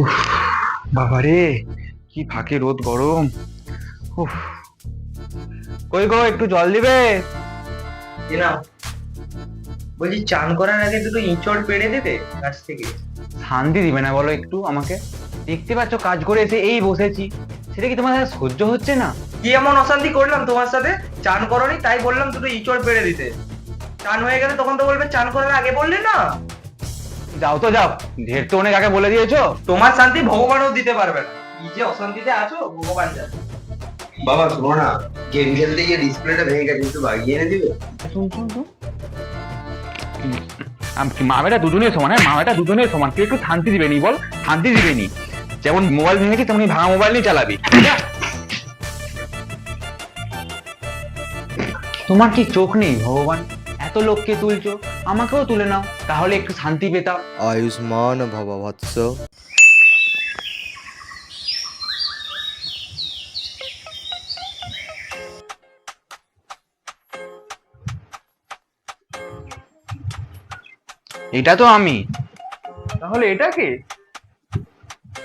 উফ বাবারে কি ফাঁকে রোদ গরম। উফ। কই গো একটু জল দিবে? বলছি চান করার আগে দুটো ইঁচড় পেড়ে দেবে গাছ থেকে? শান্তি দিবে না বলো একটু আমাকে। দেখতে পাচ্ছ কাজ করে এসে এই বসেছি। সেটা কি তোমার সহ্য হচ্ছে না? কি এমন অশান্তি করলাম তোমার সাথে? চান করনি তাই বললাম দুটো ইঁচড় পেড়ে দিতে। চান হয়ে গেলে তখন তো বলবে চান করার আগে বললে না? যাও তো যাও। ঢের তো অনেক আগে বলে দিয়েছ। তোমার শান্তি ভগবানও দিতে পারবে না। কি যে অশান্তিতে আছো ভগবান জানে। বাবা শোনো না গেম খেলতে গিয়ে ডিসপ্লেটা ভেঙে গেছে একটু বাগিয়ে এনে দিবে? শুন শুন শুন মা দুজনের সমান হ্যাঁ? দুজনের সমান। তুই একটু শান্তি দিবে নি বল? শান্তি দিবে নি। যেমন মোবাইল ভেঙেছি তেমনি ভাঙা মোবাইল নিয়ে চালাবি। তোমার কি চোখ নেই ভগবান? এত লোককে তুলছো? আমাকেও তুলে নাও তাহলে একটু শান্তি পেতাম। আয়ুষ্মান ভব এটা তো আমি। তাহলে এটা কে?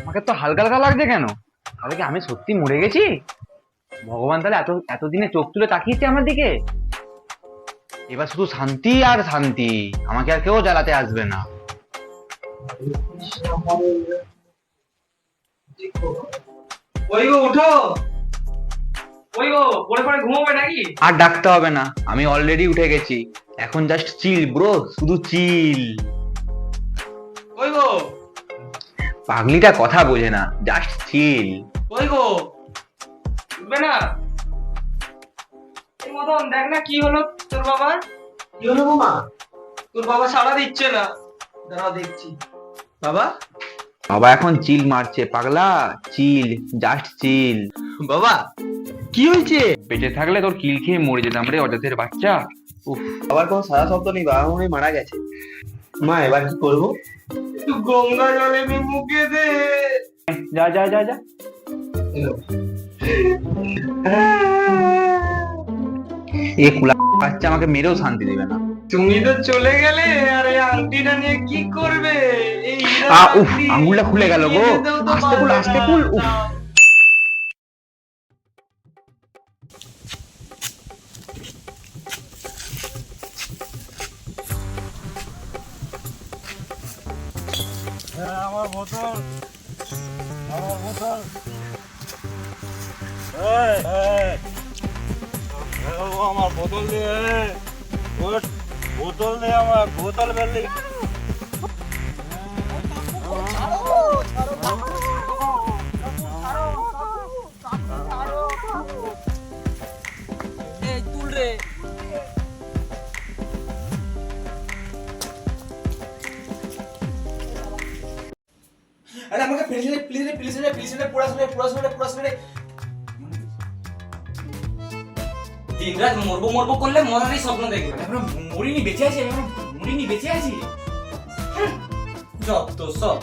আমাকে তো হালকা হালকা লাগছে কেন? তাহলে কি আমি সত্যি মরে গেছি? ভগবান তাহলে এত এতদিনে চোখ তুলে তাকিয়েছে আমার দিকে? এবার শুধু শান্তি আর শান্তি। আমাকে আর কেউ জ্বালাতে আসবে না। ওই গো উঠো। ওই গো পরে পরে ঘুমোবে নাকি? আর ডাকতে হবে না। আমি অলরেডি উঠে গেছি। এখন জাস্ট চিল ব্রো শুধু চিল ওই গো। পাগলিটা কথা বোঝে না জাস্ট চিল ওই গো। উঠবে না? মদন দেখ না কি হলো তোর বাবার কি হলো মামা তোর বাবা সাড়া দিচ্ছে না। দাঁড়াও দেখছি। বাবা? বাবা এখন চিল মারছে পাগলা। Chill just chill. বাবা কি হয়েছে? বেঁচে থাকলে তোর কিল খেয়ে মরে যেতাম রে অজাতের বাচ্চা। উফ। বাবার কোনো সারা শব্দ নেই বাবা মনে মারা গেছে। মা এবার কি করব? একটু গঙ্গা জল মুখে দে। যা যা যা যা। এ কুলা বাচ্চা আমাকে মেরেও শান্তি দেবে না তুমি তো চলে গেলে আর এই আংটিটা নিয়ে কি করবে এই আ, উফ, আংটি আঙুলটা খুলে গেল গো। আস্তে খুল, আস্তে। খুল, উফ। আমার বোতল আমার বোতল এই, আমার বোতল দিয়ে। বোতল দিয়ে আমার বোতল বেরলি আরে আমাকে প্লিজ রে প্লিজ রে প্লিজ রে প্লিজ রে পুরা শুনে পুরা শুনে পুরা শুনে দিনরাত মরবো মরবো করলে মরারই স্বপ্ন দেখবে। আমরা মরিনি বেঁচে আছি আমরা মরিনি বেঁচে আছি। যত সব।